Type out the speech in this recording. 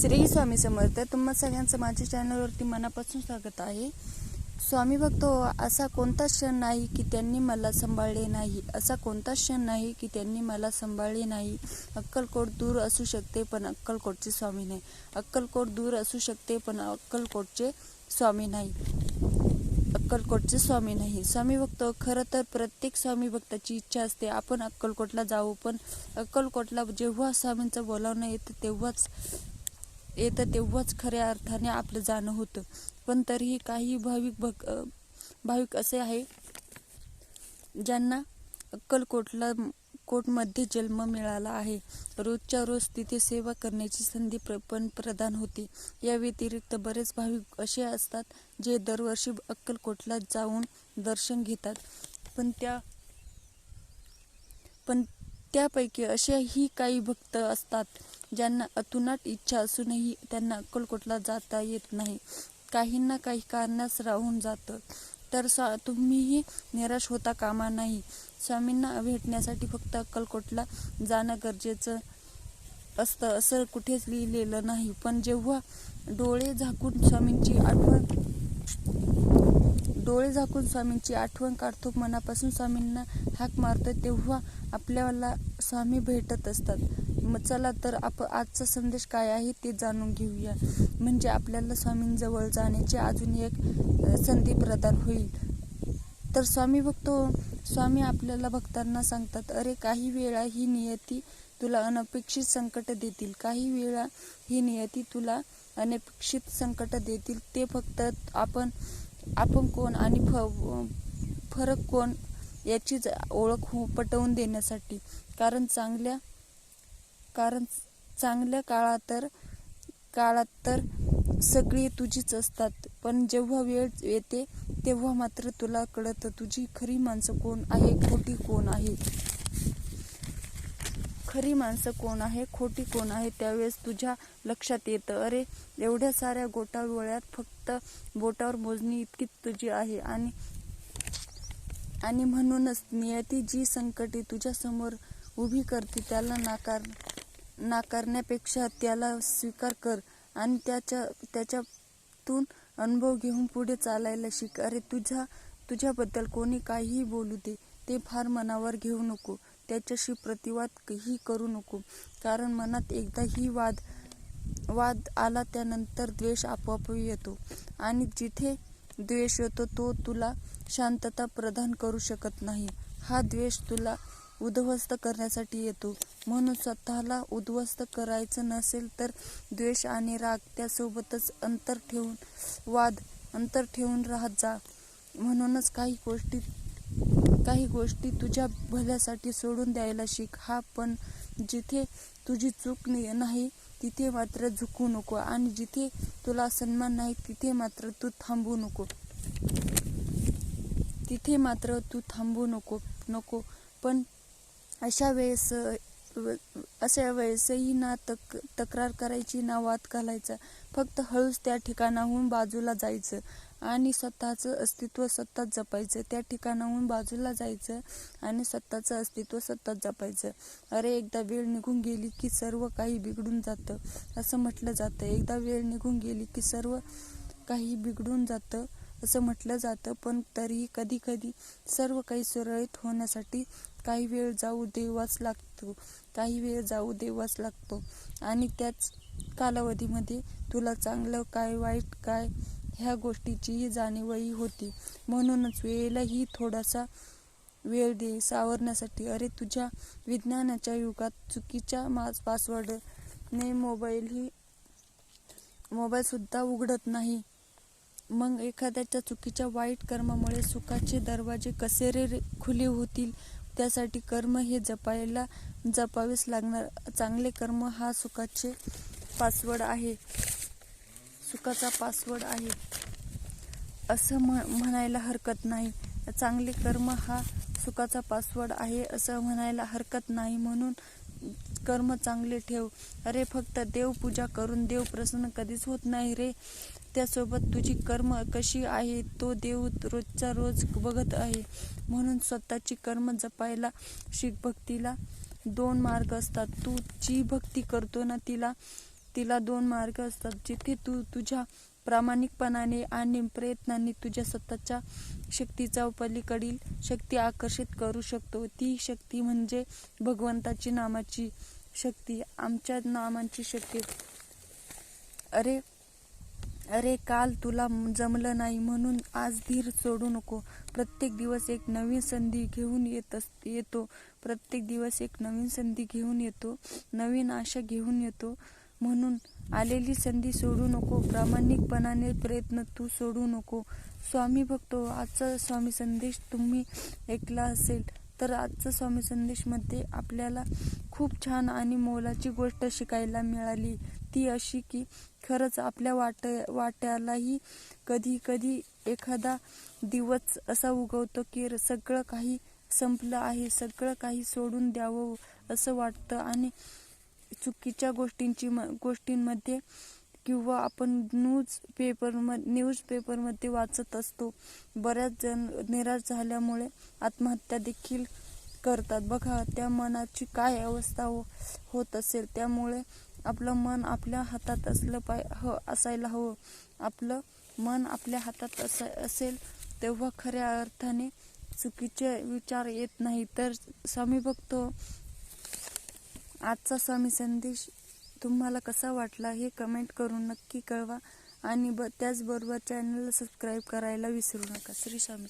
श्री स्वामी समर्थ तुम्हा सगळ्यांचं माझ्या चॅनलवरती मनापासून स्वागत आहे. स्वामी भक्त असा कोणता क्षण नाही की त्यांनी मला सांभाळले नाही. असा कोणता क्षण नाही की त्यांनी मला सांभाळले नाही. अक्कलकोट दूर असू शकते पण अक्कलकोटचे स्वामी नाही. अक्कलकोट दूर असू शकते पण अक्कलकोटचे स्वामी नाही. अक्कलकोटचे स्वामी नाही. स्वामी भक्त खरं तर प्रत्येक स्वामी भक्ताची इच्छा असते. आपण अक्कलकोटला जाऊ पण अक्कलकोटला जेव्हा स्वामींचं बोलावणं येतं तेव्हाच येतं तेव्हाच खऱ्या अर्थाने आपलं जाणं होतं. पण तरीही काही भाविक भक भाविक असे आहे ज्यांना अक्कलकोटला कोटमध्ये जन्म मिळाला आहे. रोजच्या रोज तिथे सेवा करण्याची संधी प्र पण प्रदान होते. या व्यतिरिक्त बरेच भाविक असे असतात जे दरवर्षी अक्कलकोटला जाऊन दर्शन घेतात. पण त्या पण त्यापैकी असेही काही भक्त असतात ज्यांना अतुनाट इच्छा असूनही त्यांना अक्कलकोटला जाता येत नाही. काहींना काही कारणास राहून जातं. तर स्वा तुम्हीही निराश होता कामा नाही. स्वामींना भेटण्यासाठी फक्त अक्कलकोटला जाणं गरजेचं असतं असं कुठेच लिहिलेलं नाही. पण जेव्हा डोळे झाकून स्वामींची आठवण डोळे झाकून स्वामींची आठवण काढतो. मनापासून स्वामींना हाक मारतो तेव्हा आपल्याला स्वामी भेटत असतात. मग चला तर आप आजचा संदेश काय आहे ते जाणून घेऊया. म्हणजे आपल्याला स्वामींजवळ जाण्याची अजून एक संधी प्रदान होईल. तर स्वामी बघतो स्वामी आपल्याला भक्तांना सांगतात अरे काही वेळा ही नियती तुला अनपेक्षित संकट देतील. काही वेळा ही नियती तुला अनपेक्षित संकट देतील. ते फक्त आपण आपण कोण आणि फ फरक कोण याचीच ओळख हो पटवून देण्यासाठी. कारण चांगल्या कारण चांगल्या काळात तर काळात तर सगळी तुझीच असतात. पण जेव्हा वेळ येते तेव्हा मात्र तुला कळतं तुझी खरी माणसं कोण आहे खोटी कोण आहे. खरी माणसं कोण आहे? खोटी कोण आहे? त्यावेळेस तुझ्या लक्षात येतं. अरे एवढ्या साऱ्या गोटावळ्यात फक्त बोटावर मोजणी इतकीच तुझी आहे. आणि आणि म्हणूनच नियती जी संकटे तुझ्या समोर उभी करते त्याला नाकार नाकारण्यापेक्षा त्याला स्वीकार कर आणि त्याच्या त्याच्यातून अनुभव घेऊन पुढे चालायला शिक. अरे तुझ्या तुझ्याबद्दल कोणी काहीही बोलू दे ते फार मनावर घेऊ नको. त्याच्याशी प्रतिवाद ही करू नको. कारण मनात एकदा ही वाद वाद आला त्यानंतर द्वेष आपोआप येतो. आणि जिथे द्वेष येतो तो तुला शांतता प्रदान करू शकत नाही. हा द्वेष तुला उद्ध्वस्त करण्यासाठी येतो. म्हणून स्वतःला उद्ध्वस्त करायचं नसेल तर द्वेष आणि राग त्यासोबतच अंतर ठेवून वाद अंतर ठेवून राहत जा. म्हणूनच काही गोष्टी काही गोष्टी तुझ्या भल्यासाठी सोडून द्यायला शिक. हा पण जिथे तुझी चूक नाही तिथे मात्र झुकू नको आणि जिथे तुला सन्मान नाही तिथे मात्र तू थांबू नको. तिथे मात्र तू थांबू नको नको. पण अशा वेळेस अशा वेळेसही ना तक तक्रार करायची ना वाद घालायचा. फक्त हळूच त्या ठिकाणाहून बाजूला जायचं आणि स्वतःचं अस्तित्व स्वतःच जपायचं. त्या ठिकाणाहून बाजूला जायचं आणि स्वतःचं अस्तित्व स्वतःच जपायचं. अरे एकदा वेळ निघून गेली की सर्व काही बिघडून जातं असं म्हटलं जातं. एकदा वेळ निघून गेली की सर्व काही बिघडून जातं असं म्हटलं जातं. पण तरीही कधी कधी सर्व काही सुरळीत होण्यासाठी काही वेळ जाऊ देवाच लागतो काही वेळ जाऊ देवाच लागतो. आणि त्याच कालावधीमध्ये तुला चांगलं काय वाईट काय ह्या गोष्टीचीही जाणीवही होती. म्हणूनच वेळेलाही थोडासा वेळ दे सावरण्यासाठी. अरे तुझ्या विज्ञानाच्या युगात चुकीच्या मास पासवर्डने मोबाईलही मोबाईलसुद्धा उघडत नाही. मग एखाद्याच्या चुकीच्या वाईट कर्मामुळे सुखाचे दरवाजे कसे रे खुले होतील? त्यासाठी कर्म हे जपायला जपावेच लागणार. चांगले कर्म हा सुखाचे पासवर्ड आहे. सुखाचा पासवर्ड आहे. असं म्ह म्हणायला हरकत नाही. चांगले कर्म हा सुखाचा पासवर्ड आहे असं म्हणायला हरकत नाही. म्हणून कर्म चांगले ठेव. अरे फक्त देवपूजा करून देव प्रसन्न कधीच होत नाही रे. त्यासोबत तुझी कर्म कशी आहे तो देव रोजचा रोज बघत आहे. म्हणून स्वतःची कर्म जपायला शिक भक्तीला दोन मार्ग असतात. तू जी भक्ती करतो ना तिला तिला दोन मार्ग असतात. जिथे तू तुझ्या प्रामाणिकपणाने आणि प्रयत्नांनी तुझ्या स्वतःच्या शक्तीचा पलीकडील शक्ती आकर्षित करू शकतो. ती शक्ती म्हणजे भगवंताची नामाची शक्ती. आमच्या नामांची शक्ती. अरे अरे काल तुला जमलं नाही म्हणून आज धीर सोडू नको. प्रत्येक दिवस एक नवीन संधी घेऊन येत अस येतो. प्रत्येक दिवस एक नवीन संधी घेऊन येतो. नवीन आशा घेऊन येतो. म्हणून आलेली संधी सोडू नको. प्रामाणिकपणाने प्रयत्न तू सोडू नको. स्वामी भक्तो आजचा स्वामी संदेश तुम्ही ऐकला असेल. तर आजचं स्वामी संदेशमध्ये आपल्याला खूप छान आणि मोलाची गोष्ट शिकायला मिळाली. ती अशी की खरंच आपल्या वाट वाट्यालाही कधी कधी एखादा दिवस असा उगवतो की सगळं काही संपलं आहे सगळं काही सोडून द्यावं असं वाटतं. आणि चुकीच्या गोष्टींची म गोष्टींमध्ये किंवा आपण न्यूज पेपर न्यूज पेपरमध्ये वाचत असतो. बऱ्याच जण निराश झाल्यामुळे आत्महत्या देखील करतात. बघा त्या मनाची काय अवस्था हो होत असेल त्यामुळे आपलं मन आपल्या हातात असलं पाय ह असायला हवं. आपलं मन आपल्या हातात अस असेल तेव्हा खऱ्या अर्थाने चुकीचे विचार येत नाही. तर स्वामी बघतो आजचा स्वामी संदेश तुम्हाला कसा वाटला हे कमेंट करून नक्की कळवा. आणि ब त्याचबरोबर चॅनलला सबस्क्राईब करायला विसरू नका. श्री स्वामी